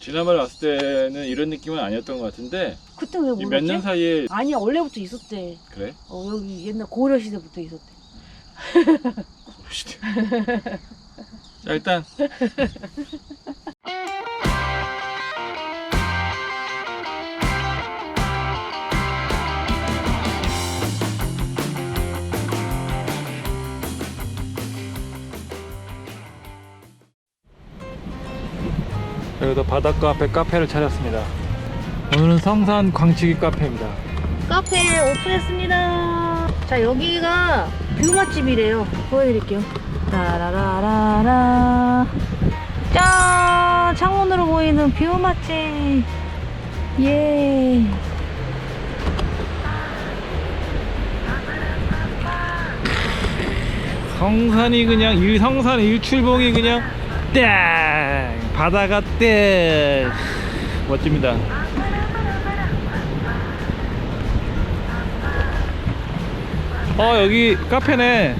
지난번에 왔을 때는 이런 느낌은 아니었던 것 같은데 그때 왜이몇년 물었지? 사이에 아니야 원래부터 있었대. 그래? 어 여기 옛날 고려 시대부터 있었대. 고시대. 자 일단 여기도 바닷가 앞에 카페를 차렸습니다. 오늘은 성산 광치기 카페입니다. 카페 오픈했습니다. 자 여기가 뷰 맛집이래요. 보여드릴게요. 따라라라라. 짠! 창문으로 보이는 뷰 맛집. 예. 성산이 그냥 일 성산 일출봉이 그냥 땡 바다가 땡 멋집니다. 어 여기 카페네.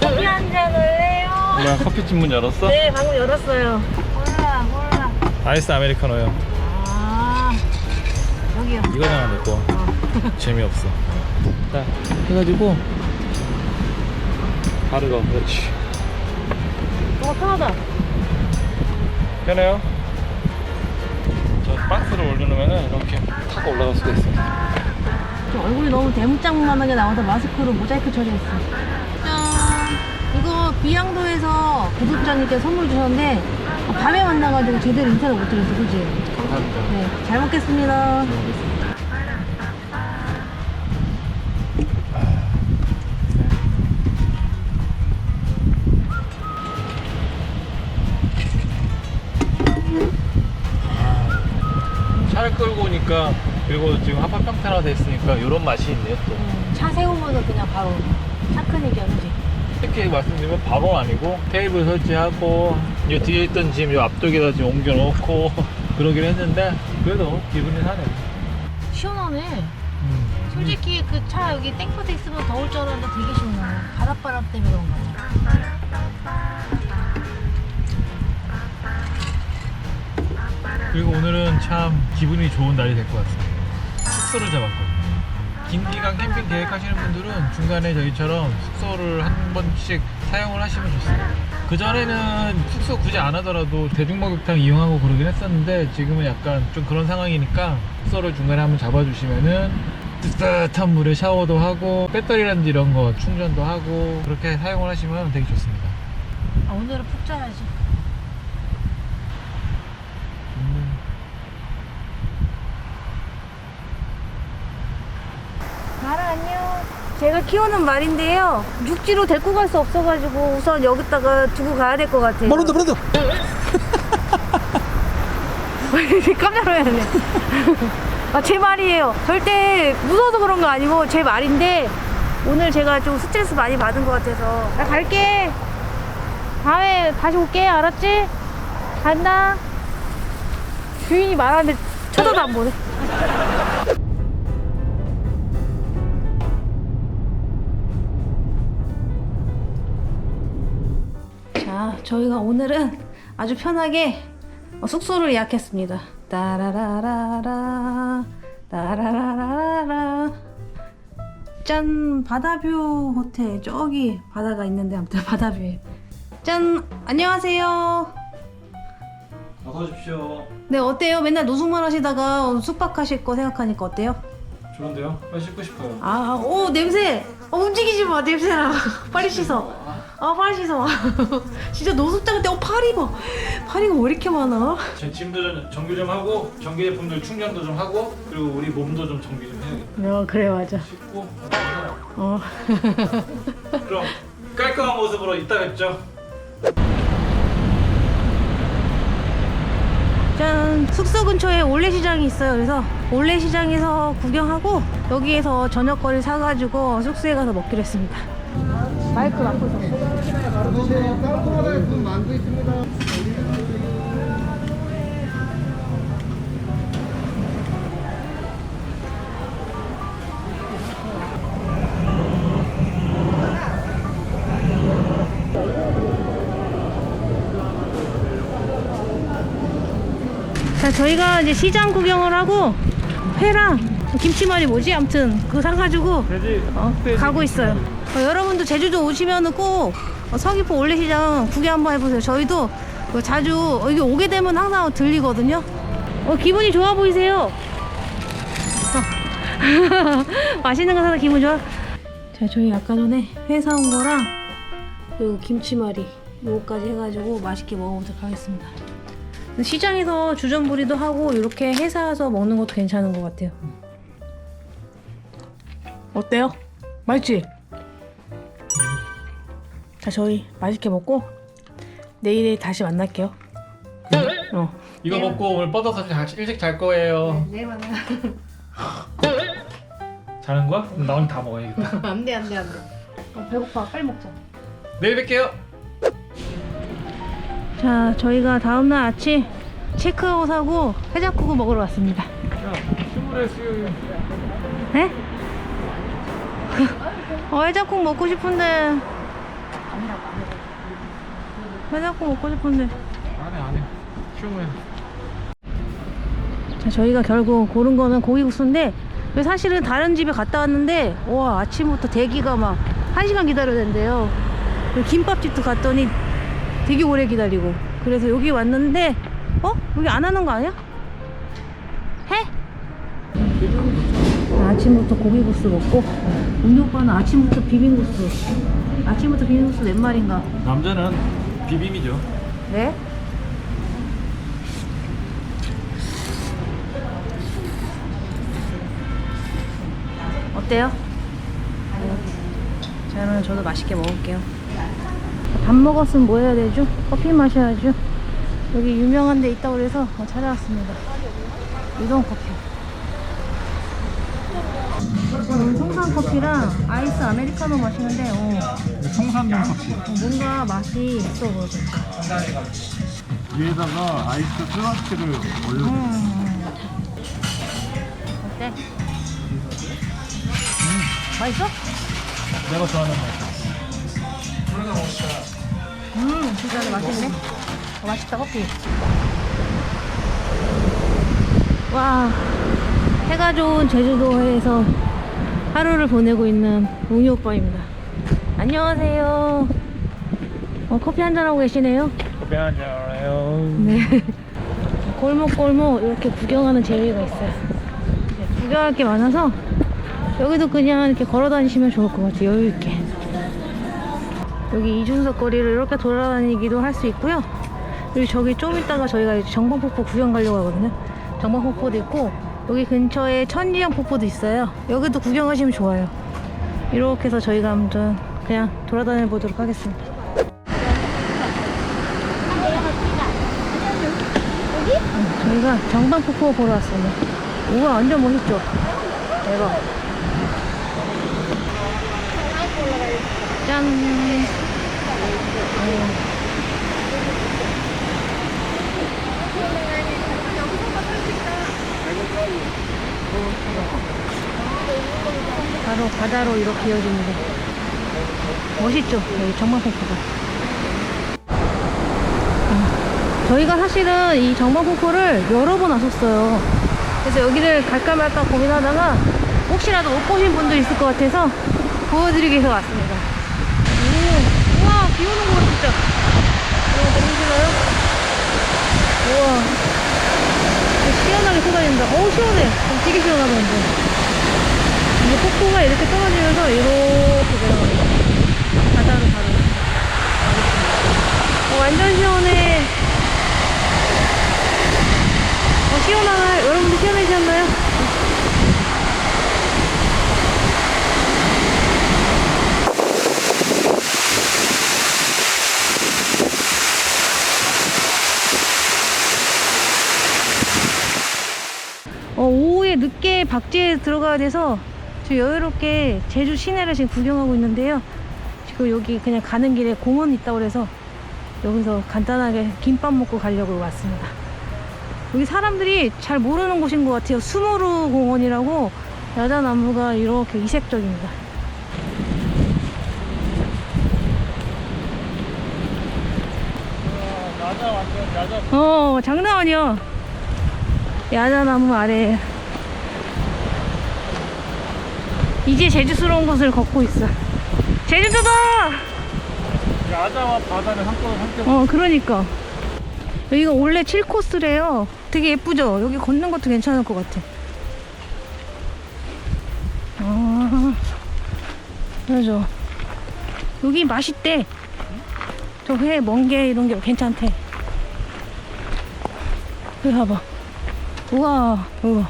커피 한잔 할래요? 뭐야 커피집 문 열었어? 네, 방금 열었어요. 몰라, 몰라. 아이스 아메리카노요. 아, 여기요. 이거 하나 내고 어. 재미없어. 자 해가지고 바르고 그렇지. 어, 편하다. 편해요? 저 박스를 올려놓으면 이렇게 타고 올라갈 수가 있어요. 저 얼굴이 너무 대문짝만하게 나와서 마스크로 모자이크 처리했어. 짠! 이거 비양도에서 구독자님께 선물 주셨는데 어, 밤에 만나가지고 제대로 인사를 못 드렸어, 그지? 감사합니다. 네, 잘 먹겠습니다. 차를 그리고 지금 하파 평탄화 됐으니까 이런 맛이 있네요 또 음, 차 세우면은 그냥 바로 차크닉이야, 그지? 이렇게 말씀드리면 바로 아니고 테이블 설치하고 이 뒤에 있던 짐 이 앞쪽에다 지금 옮겨 놓고 그러긴 했는데 그래도 기분이 나네 시원하네. 음. 솔직히 그 차 여기 땡볕에 있으면 더울 줄 알았는데 되게 시원하네. 바닷바람 때문에 그런 거야. 그리고 오늘은 참 기분이 좋은 날이 될 것 같습니다 숙소를 잡았거든요. 긴 기간 캠핑 계획하시는 분들은 중간에 저희처럼 숙소를 한 번씩 사용을 하시면 좋습니다. 그 전에는 숙소 굳이 안 하더라도 대중목욕탕 이용하고 그러긴 했었는데 지금은 약간 좀 그런 상황이니까 숙소를 중간에 한번 잡아주시면은 뜨뜻한 물에 샤워도 하고 배터리라든지 이런 거 충전도 하고 그렇게 사용을 하시면 되게 좋습니다. 아, 오늘은 푹 자야지. 음. 말아 안녕. 제가 키우는 말인데요. 육지로 데리고 갈 수 없어가지고 우선 여기다가 두고 가야 될 것 같아요. 말한다 말한다 깜짝 놀랐네. 아, 제 말이에요. 절대 무서워서 그런 거 아니고 제 말인데 오늘 제가 좀 스트레스 많이 받은 것 같아서 나 갈게. 다음에 다시 올게. 알았지? 간다. 주인이 말하는데 쳐다도 안 보네. 저희가 오늘은 아주 편하게 어, 숙소를 예약했습니다. 따라라라라, 따라라라라. 짠, 바다뷰 호텔. 저기 바다가 있는데, 아무튼 바다뷰에. 짠, 안녕하세요. 어서 오십시오 네, 어때요? 맨날 노숙만 하시다가 숙박하실 거 생각하니까 어때요? 좋은데요? 빨리 씻고 싶어요 아, 오, 냄새! 어, 움직이지 마, 냄새나. 빨리 씻어. 아, 빨리 씻어. 진짜 노숙자 같아. 어, 파리 봐. 파리가 왜 이렇게 많아? 제 짐도 좀 정비 좀 하고 전기 제품들 충전도 좀 하고 그리고 우리 몸도 좀 정비 좀 해야겠다. 어, 그래, 맞아. 씻고 어. 그럼 깔끔한 모습으로 이따 뵙죠. 짠 숙소 근처에 올레시장이 있어요 그래서 올레시장에서 구경하고 여기에서 저녁거리 사가지고 숙소에 가서 먹기로 했습니다 마이크 맡고 있어 자, 저희가 이제 시장 구경을 하고 회랑 김치말이 뭐지? 아무튼 그거 사가지고 돼지 어, 흑돼지 가고 있어요. 어, 여러분도 제주도 오시면은 꼭 어, 서귀포 올레시장 구경 한번 해보세요. 저희도 그 자주 여기 오게 되면 항상 들리거든요. 어, 기분이 좋아 보이세요. 어. 맛있는 거 사서 기분 좋아. 자, 저희 아까 전에 회 사 온 거랑 그리고 김치말이 요거까지 해가지고 맛있게 먹어보도록 하겠습니다. 시장에서 주전부리도 하고 이렇게 해 사서 먹는 것도 괜찮은 것 같아요. 어때요? 맛있지? 자, 저희 맛있게 먹고 내일에 다시 만날게요. 어. 이거 먹고 오늘 뻗어서 자- 일찍 잘 거예요 내일 만나요. 자는 거야? 그럼 나 오늘 다 먹어야겠다 안 돼, 안 돼, 안 돼. 어, 배고파. 빨리 먹자. 내일 뵐게요 자, 저희가 다음날 아침 체크아웃 하고 해장국을 먹으러 왔습니다. 야 수요일 네? 어, 해장국 먹고 싶은데. 해장국 먹고 싶은데. 안해 안해 쉬우면 자, 저희가 결국 고른 거는 고기국수인데 그 사실은 다른 집에 갔다 왔는데 와 아침부터 대기가 막 1시간 기다려야 된대요 그리고 김밥집도 갔더니 되게 오래 기다리고 그래서 여기 왔는데 어? 여기 안 하는 거 아니야? 해? 아침부터 고기국수 먹고 은희 오빠는 아침부터 비빔국수 아침부터 비빔국수 몇 마리인가 남자는 비빔이죠 네? 어때요? 자, 그러면 저도 맛있게 먹을게요. 밥 먹었으면 뭐 해야 되죠? 커피 마셔야죠. 여기 유명한 데 있다고 그래서 어, 찾아왔습니다. 우동 커피. 음, 송산 커피랑 아이스 아메리카노 마시는데 어, 청산동 커피 어, 뭔가 맛이 있어 보여요. 위에다가 아이스 슬라시를 올려 음. 어때? 맛있어? 내가 좋아하는 맛 음, 진짜 맛있네. 어, 맛있다, 커피. 와, 해가 좋은 제주도에서 하루를 보내고 있는 웅이 오빠입니다. 안녕하세요. 어, 커피 한잔 하고 계시네요. 커피 한잔 해요 네. 골목골목 이렇게 구경하는 재미가 있어요. 네, 구경할 게 많아서 여기도 그냥 이렇게 걸어 다니시면 좋을 것 같아요. 여유 있게. 여기 이중석 거리를 이렇게 돌아다니기도 할 수 있고요. 그리고 저기 좀 있다가 저희가 정방폭포 구경 가려고 하거든요. 정방폭포도 있고 여기 근처에 천지연 폭포도 있어요. 여기도 구경하시면 좋아요. 이렇게 해서 저희가 아무튼 그냥 돌아다녀 보도록 하겠습니다. 저희가 정방 폭포 보러 왔습니다. 우와 완전 멋있죠? 대박. 짠. 오. 바로 바다로 이렇게 이어집니다. 멋있죠? 여기 정방폭포가. 저희가 사실은 이 정방폭포를 여러 번 왔었어요. 그래서 여기를 갈까 말까 고민하다가 혹시라도 못 보신 분도 있을 것 같아서 보여드리기 위해서 왔습니다. 오, 우와, 비 오는 거 진짜. 오, 너무 싫어요? 우와. 시원하게 쏟아진다. 어우, 시원해. 어, 되게 시원하다, 근데. 이게 폭포가 이렇게 떨어지면서 이렇게 내려갑니다. 바다로 바로. 어, 완전 시원해. 어, 시원하나요? 여러분들 시원해지셨나요? 어, 오후에 늦게 박지에 들어가야 돼서 저 여유롭게 제주 시내를 지금 구경하고 있는데요. 지금 여기 그냥 가는 길에 공원 있다고 그래서 여기서 간단하게 김밥 먹고 가려고 왔습니다. 여기 사람들이 잘 모르는 곳인 것 같아요. 수모루 공원이라고 야자나무가 이렇게 이색적입니다. 야자 완전 야자 어, 장난 아니야. 야자나무 아래 이제 제주스러운 곳을 걷고 있어. 제주도다! 야자와 바다를 한꺼번에 함께 어 그러니까. 여기가 원래 7코스래요. 되게 예쁘죠? 여기 걷는 것도 괜찮을 것 같아. 아 그러죠. 여기 맛있대. 저 회, 멍게 이런 게 괜찮대. 여기 봐봐. 우와 우와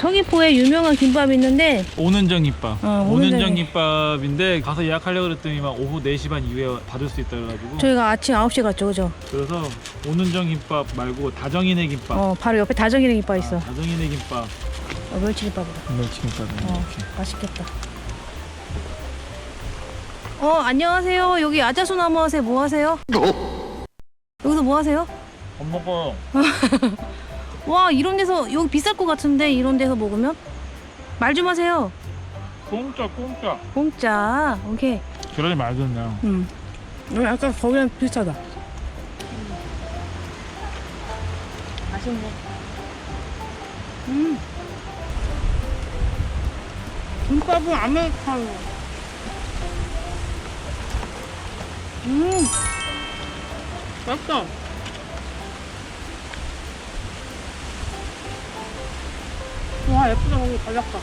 저 서귀포에 유명한 김밥이 있는데 오는정 김밥. 어, 오는정 오는정 김밥인데 가서 예약하려고 그랬더니만 오후 4시 반 이후에 받을 수 있다 그래가지고 저희가 아침 9시에 갔죠 그죠? 그래서 오는정 김밥 말고 다정이네 김밥. 어 바로 옆에 다정이네 김밥 있어 아, 다정이네 김밥. 어, 멸치김밥이다 멸치 김밥. 어, 맛있겠다. 어, 안녕하세요. 여기 아자소나무 하세요. 뭐 하세요? 여기서 뭐 하세요? 밥 먹어. 와, 이런 데서 여기 비쌀 것 같은데 이런 데서 먹으면? 말 좀 하세요. 공짜 공짜. 공짜. 오케이. 그러지 말든가. 음. 여기 아까 거기랑 비슷하다. 맛있네. 음. 김밥은 아메리카노. 음. 맛있어. 와 예쁘다 거기 발렸다.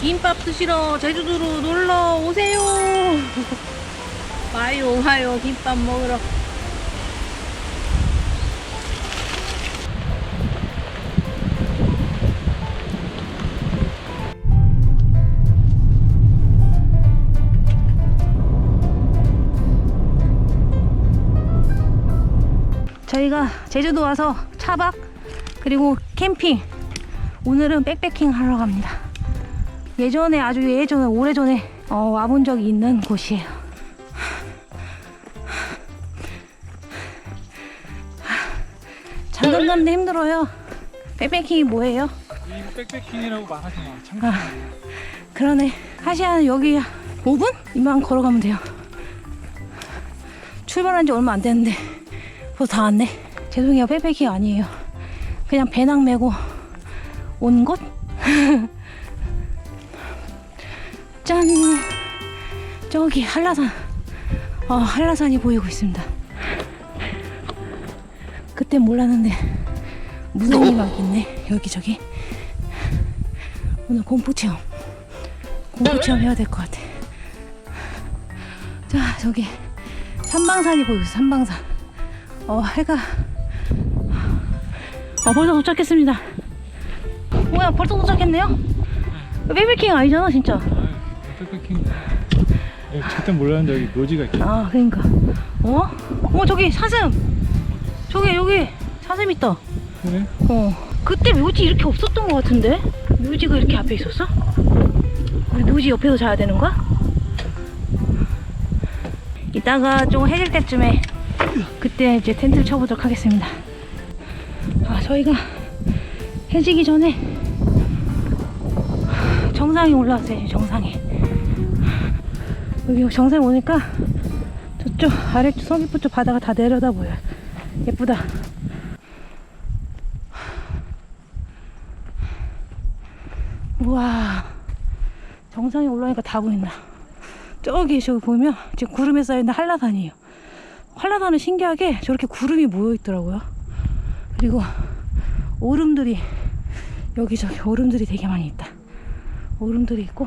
김밥 드시러 제주도로 놀러 오세요. 와요, 와요. 김밥 먹으러. 저희가 제주도 와서 차박 그리고 캠핑 오늘은 백패킹 하러 갑니다. 예전에 아주 예전에 오래전에 어, 와본 적이 있는 곳이에요. 잠깐 갔는데 힘들어요. 백패킹이 뭐예요? 이 백패킹이라고 말하지 마. 참. 아, 그러네. 하시아는 여기 5분? 이만 걸어가면 돼요. 출발한 지 얼마 안 됐는데 벌써 다 왔네. 죄송해요. 백패킹 아니에요. 그냥 배낭 메고 온 곳? 짠! 저기 한라산. 어, 한라산이 보이고 있습니다. 그때 몰랐는데 무덤이 막 있네. 여기저기. 오늘 공포 체험. 공포 체험 해야 될 것 같아. 자, 저기 삼방산이 보이고 있어. 삼방산. 어, 해가. 아, 벌써 도착했습니다. 뭐야, 벌써 도착했네요? 베이비킹 아니잖아, 진짜. 백패킹. 절대 몰랐는데 여기 묘지가 있다. 아, 그러니까. 어? 어, 저기 사슴. 저기 여기 사슴 있다. 그래? 어. 그때 묘지 이렇게 없었던 것 같은데? 묘지가 이렇게 앞에 있었어? 우리 묘지 옆에서 자야 되는 거야? 이따가 좀 해질 때쯤에 그때 이제 텐트를 쳐보도록 하겠습니다. 아, 저희가 해지기 전에 정상에 올라왔어요, 정상에. 여기 정상에 오니까 저쪽 아래쪽 서귀포 쪽 바다가 다 내려다 보여요. 예쁘다. 우와 정상에 올라오니까 다 보인다 저기 저기 보면 지금 구름에 쌓여있는 한라산이에요 한라산은 신기하게 저렇게 구름이 모여 있더라고요. 그리고 오름들이 여기저기 오름들이 되게 많이 있다. 오름들이 있고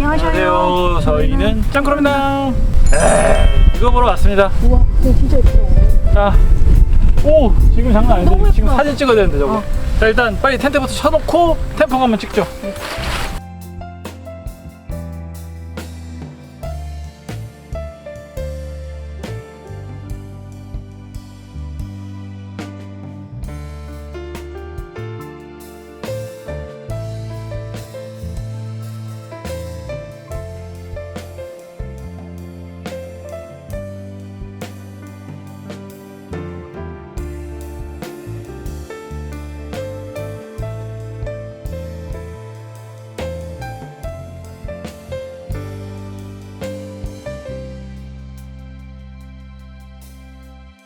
안녕하세요 안녕하세요. 저희는 짱크로입니다. 이거 보러 왔습니다. 우와 이거 진짜 예뻐 자, 오 지금 장난 아닌데 지금 예뻐. 사진 찍어야 되는데 저거. 어. 자 일단 빨리 텐트부터 쳐놓고 캠핑 한번 찍죠.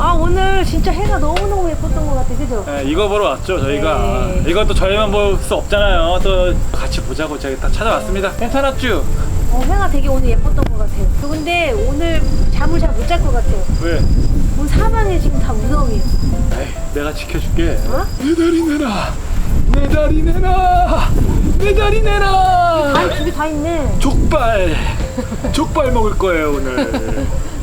아, 오늘 진짜 해가 너무너무 예뻤던 것 같아, 그죠? 네, 이거 보러 왔죠 저희가. 네. 이것도 저희만 볼 수 없잖아요. 또 같이 보자고 저희 딱 찾아왔습니다. 괜찮았죠? 어, 해가 되게 오늘 예뻤던 것 같아요. 저 근데 오늘 잠을 잘 못 잘 것 같아요. 왜? 오늘 사방에 지금 다 무덤이에요. 에이, 내가 지켜줄게. 어? 내 다리 내놔. 내 다리 내놔. 내 다리 내놔. 아, 집에 다 있네. 족발. 족발 먹을 거예요 오늘.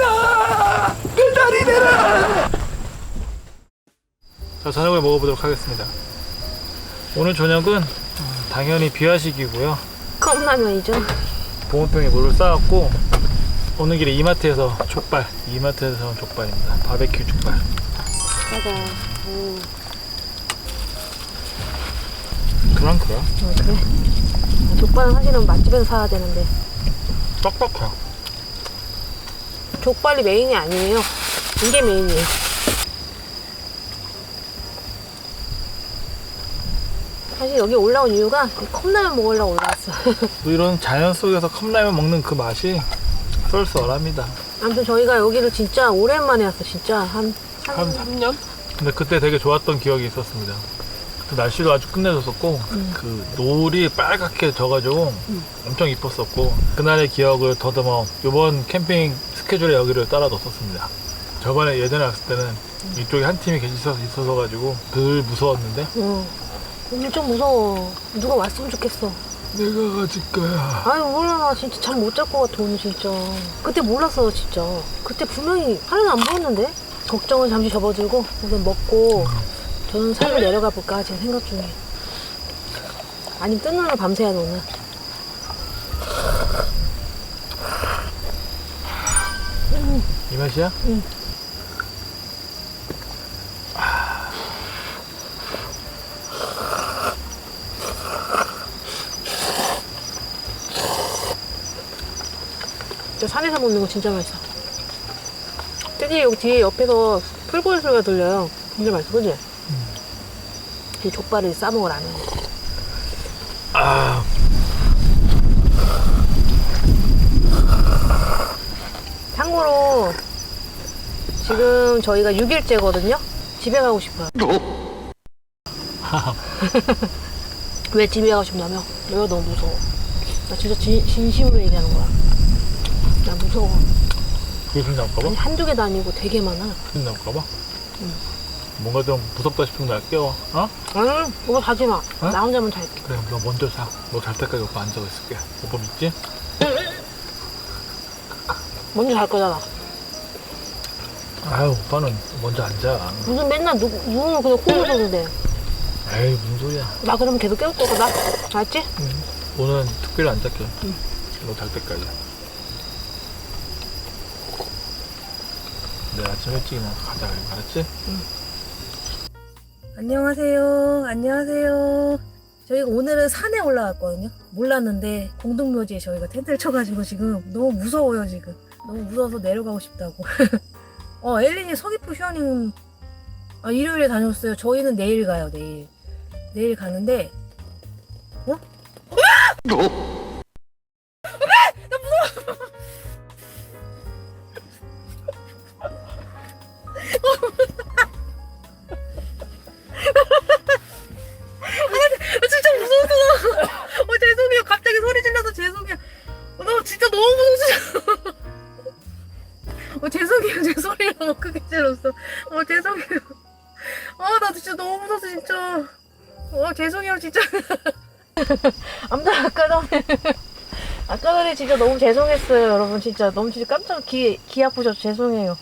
내놔. 내 다리 내놔. 자 저녁을 먹어보도록 하겠습니다. 오늘 저녁은 음, 당연히 비화식이고요. 컵라면이죠. 보온병에 물을 쌓았고 오는 길에 이마트에서 족발 이마트에서 사온 족발입니다 바베큐 족발 맞아. 오, 그랑 그래 어, 그래. 족발은 사실은 맛집에서 사야 되는데. 뻑뻑해 족발이 메인이 아니에요. 이게 메인이에요. 사실 여기 올라온 이유가 이 컵라면 먹으려고 올라왔어. 또 이런 자연 속에서 컵라면 먹는 그 맛이 쏠쏠합니다 아무튼 저희가 여기를 진짜 오랜만에 왔어. 진짜 한, 한, 한 3년? 근데 그때 되게 좋았던 기억이 있었습니다 그 날씨도 아주 끝내줬었고 그 노을이 빨갛게 져가지고 엄청 이뻤었고 그날의 기억을 더듬어 이번 캠핑 스케줄에 여기를 따라뒀었습니다 저번에 예전에 왔을 때는 이쪽에 한 팀이 계셔서 있어서 가지고 늘 무서웠는데 어. 엄청 무서워. 누가 왔으면 좋겠어. 내가 가질 거야. 아유 몰라 나 진짜 잠 못 잘 것 같아 오늘 진짜. 그때 몰랐어 진짜. 그때 분명히 하나도 안 보였는데. 걱정은 잠시 접어들고 우선 먹고 저는 산을 내려가 볼까 지금 생각 중이에요. 아니면 뜬 눈을 밤새야 돼 오늘. 이 맛이야? 응. 저 산에서 먹는 거 진짜 맛있어. 특히 여기 뒤에 옆에서 풀고기 소리가 들려요. 진짜 맛있어, 그지? 이 족발을 싸먹으라는 거. 아, 참고로 지금 저희가 6일째거든요. 집에 가고 싶어요. 왜 집에 가고 싶냐면 내가 너무 무서워. 나 진짜 진, 진심으로 얘기하는 거야. 나 무서워. 귀신 나올까봐? 아니 한두 개도 아니고 되게 많아. 귀신 나올까봐? 뭔가 좀 무섭다 싶으면 날 깨워. 어? 응, 오빠 가지 마. 어? 나 혼자만 잘게. 그래, 너 먼저 자. 너 잘 때까지 오빠 앉아 있을게. 오빠 믿지? 먼저 잘 거잖아. 아유, 오빠는 먼저 앉아. 무슨 맨날 누, 누우면 그냥 콩을 돼. 에이, 무슨 소리야. 나 그러면 계속 깨울 거고 나. 알지? 오늘은 특별히 안 잘게. 너잘 때까지. 내일 아침 일찍 일어나서 가자, 알았지? 안녕하세요. 안녕하세요. 저희가 오늘은 산에 올라왔거든요. 몰랐는데 공동묘지에 저희가 텐트를 쳐가지고 지금 너무 무서워요 지금. 너무 무서워서 내려가고 싶다고. 어 엘린이 서귀포 휴양림 아, 일요일에 다녔어요. 저희는 내일 가요 내일. 내일 가는데 어? 진짜 아무튼 아까 전에 아까 전에 진짜 너무 죄송했어요 여러분 진짜 너무 진짜 깜짝 귀, 귀 아프셔서 죄송해요.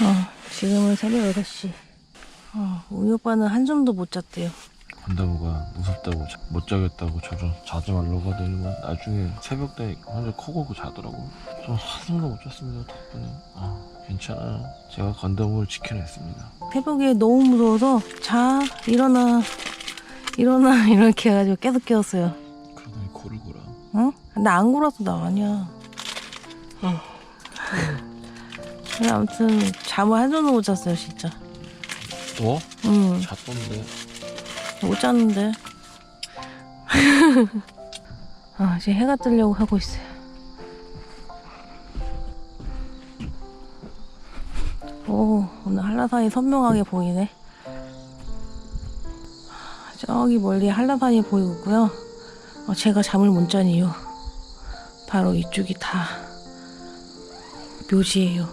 어, 지금은 새벽 6시. 어, 우리 오빠는 한숨도 못 잤대요. 건다무가 무섭다고 자- 못 자겠다고 저를 자지 말라고 하더니만 나중에 새벽에 혼자 코 고고 자더라고 좀 한숨도 못 잤습니다 덕분에 아 괜찮아요 제가 건다무를 지켜냈습니다 새벽에 너무 무서워서 자 일어나 일어나 이렇게 해가지고 계속 깨웠어요. 그러더니 코를 골아 응? 나 안 골아서 나 아니야. 근데 아무튼 잠을 한 손도 못 잤어요 진짜. 너? 응. 잤던데 못 잤는데. 아, 이제 해가 뜨려고 하고 있어요. 오, 오늘 한라산이 선명하게 보이네. 저기 멀리 한라산이 보이고 있고요. 어, 제가 잠을 못 잔 이유. 바로 이쪽이 다 묘지예요.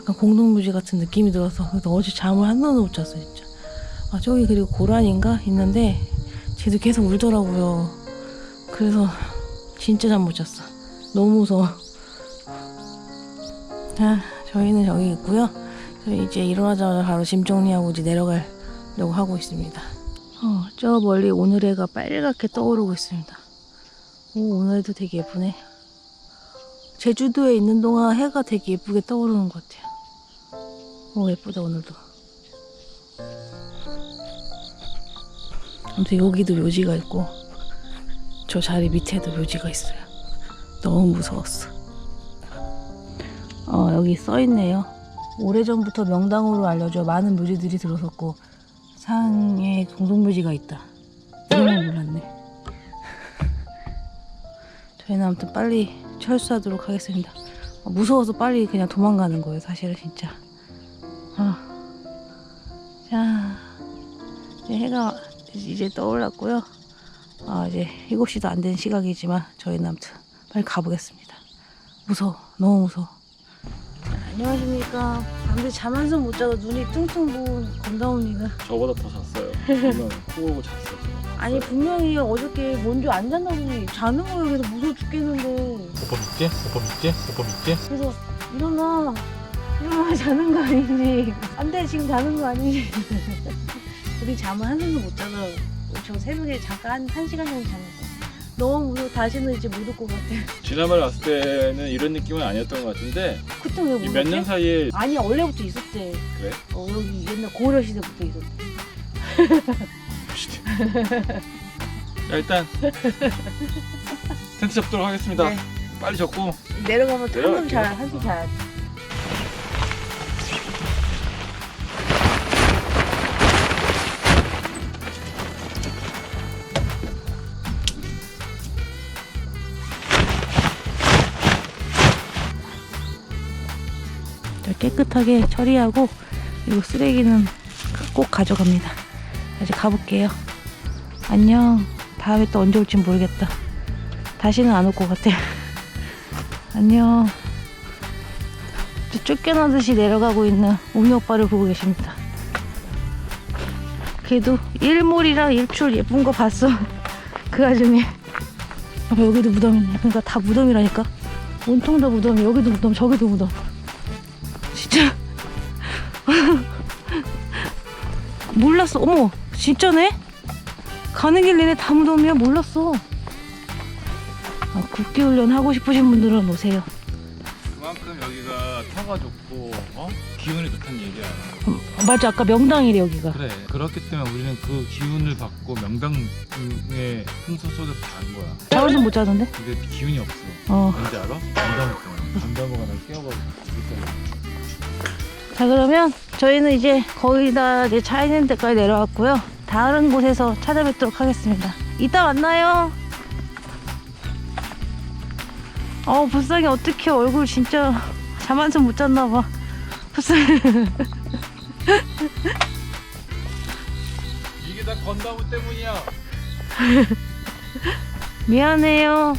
약간 공동묘지 같은 느낌이 들어서 그래서 어제 잠을 한 번도 못 잤어요, 진짜. 아 저기 그리고 고라니인가 있는데 쟤도 계속 울더라고요. 그래서 진짜 잠 못 잤어. 너무 무서워. 아 저희는 저기 있고요. 저희 이제 일어나자마자 바로 짐 정리하고 이제 내려가려고 하고 있습니다. 어, 저 멀리 오늘 해가 빨갛게 떠오르고 있습니다. 오 오늘도 되게 예쁘네. 제주도에 있는 동안 해가 되게 예쁘게 떠오르는 것 같아요. 오 예쁘다 오늘도. 아무튼 여기도 묘지가 있고 저 자리 밑에도 묘지가 있어요. 너무 무서웠어. 어 여기 써 있네요. 오래전부터 명당으로 알려져 많은 묘지들이 들어섰고 상에 공동묘지가 있다. 이런 걸 몰랐네. 저희는 아무튼 빨리 철수하도록 하겠습니다. 어, 무서워서 빨리 그냥 도망가는 거예요. 사실은 진짜. 아. 자, 이제 해가 이제 떠올랐고요. 아, 이제 7시도 안 된 시각이지만 저희는 아무튼 빨리 가보겠습니다. 무서워. 너무 무서워. 안녕하십니까. 밤새 잠 한숨 못 자고 눈이 퉁퉁 부은 검다옵니다. 저보다 더 잤어요 코 고고 잤어요 아니 분명히 어저께 먼저 안 잔다더니 자는 거에 그래서 무서워 죽겠는데 오빠 믿게? 오빠 믿게? 오빠 믿게? 그래서 일어나 일어나 자는 거 아니지 안 돼 지금 자는 거 아니지 우리 잠을 한숨도 못 자서 저 새벽에 잠깐 한, 한 시간 정도 자면서 너무 무서워 다시는 이제 못 올 것 같아 지난번에 왔을 때는 이런 느낌은 아니었던 것 같은데 그때 왜이몇년 몰랐지? 사이에 아니 원래부터 있었대 그래? 어, 여기 옛날 고려 시대부터 있었대 자, 일단 텐트 잡도록 하겠습니다. 네. 빨리 잡고 내려가면 한숨 내려갈게요. 자야 한숨 자야지 깨끗하게 처리하고 그리고 쓰레기는 꼭 가져갑니다. 이제 가볼게요. 안녕. 다음에 또 언제 올지 모르겠다. 다시는 안 올 것 같아. 안녕. 저 쫓겨나듯이 내려가고 있는 우미 오빠를 보고 계십니다. 그래도 일몰이랑 일출 예쁜 거 봤어. 그 와중에. 아, 여기도 무덤이네. 그러니까 다 무덤이라니까. 온통 다 무덤이. 여기도 무덤, 저기도 무덤. 진짜. 몰랐어. 어머, 진짜네? 가는 길 내내 다 무덤이야. 몰랐어. 아, 국기 훈련 하고 싶으신 분들은 오세요. 그만큼 여기가 터가 좋고 어? 기운이 좋다는 얘기야. 음, 맞아, 아까 명당이래 여기가. 그래. 그렇기 때문에 우리는 그 기운을 받고 명당의 풍수 속에서 간 거야. 잠을 못 자던데? 근데 기운이 없어. 어. 뭔지 알아? 간다무가 날 깨워버리고 있어. 자 그러면 저희는 이제 거의 다 이제 차 있는 데까지 내려왔고요. 다른 곳에서 찾아뵙도록 하겠습니다. 이따 만나요. 어 불쌍해 어떻게 얼굴 진짜 잠 한숨 못 잤나 봐. 불쌍해. 이게 다 건다무 때문이야. 미안해요.